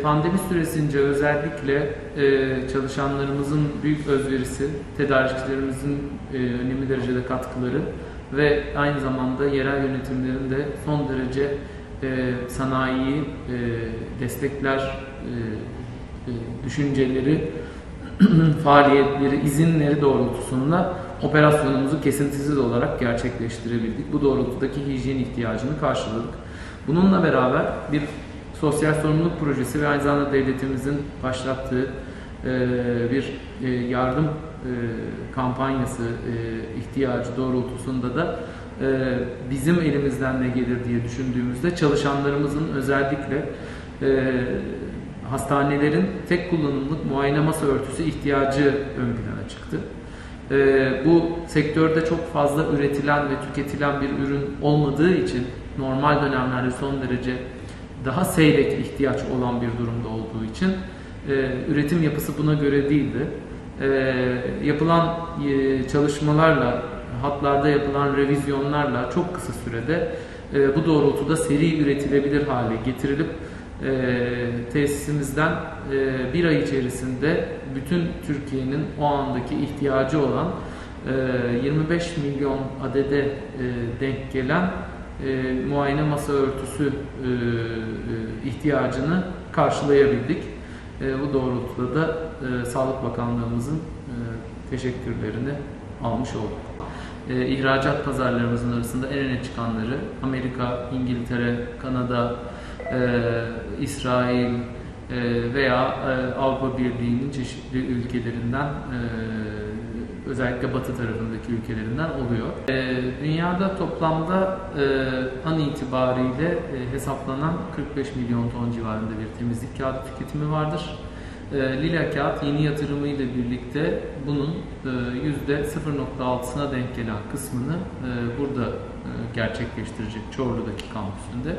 Pandemi süresince özellikle e, çalışanlarımızın büyük özverisi, tedarikçilerimizin e, önemli derecede katkıları ve aynı zamanda yerel yönetimlerin de son derece e, sanayiyi e, destekler e, e, düşünceleri, faaliyetleri, izinleri doğrultusunda operasyonumuzu kesintisiz olarak gerçekleştirebildik. Bu doğrultudaki hijyen ihtiyacını karşıladık. Bununla beraber bir sosyal sorumluluk projesi ve aynı zamanda devletimizin başlattığı e, bir e, yardım e, kampanyası ihtiyacı doğrultusunda da bizim elimizden ne gelir diye düşündüğümüzde çalışanlarımızın özellikle hastanelerin tek kullanımlık muayene masa örtüsü ihtiyacı ön plana çıktı. Bu sektörde çok fazla üretilen ve tüketilen bir ürün olmadığı için normal dönemlerde son derece daha seyrek ihtiyaç olan bir durumda olduğu için e, üretim yapısı buna göre değildi. E, yapılan e, çalışmalarla, hatlarda yapılan revizyonlarla çok kısa sürede e, bu doğrultuda seri üretilebilir hale getirilip e, tesisimizden e, bir ay içerisinde bütün Türkiye'nin o andaki ihtiyacı olan e, 25 milyon adede e, denk gelen e, muayene masa örtüsü e, e, ihtiyacını karşılayabildik. E, bu doğrultuda da e, Sağlık Bakanlığımızın e, teşekkürlerini almış olduk. E, ihracat pazarlarımızın arasında en öne çıkanları Amerika, İngiltere, Kanada, e, İsrail e, veya e, Avrupa Birliği'nin çeşitli ülkelerinden e, özellikle batı tarafındaki ülkelerinden oluyor. E, dünyada toplamda e, an itibariyle e, hesaplanan 45 milyon ton civarında bir temizlik kağıdı tüketimi vardır. E, Lila kağıt yeni yatırımıyla birlikte bunun e, %0.6'sına denk gelen kısmını e, burada e, gerçekleştirecek Çorlu'daki kampüsünde.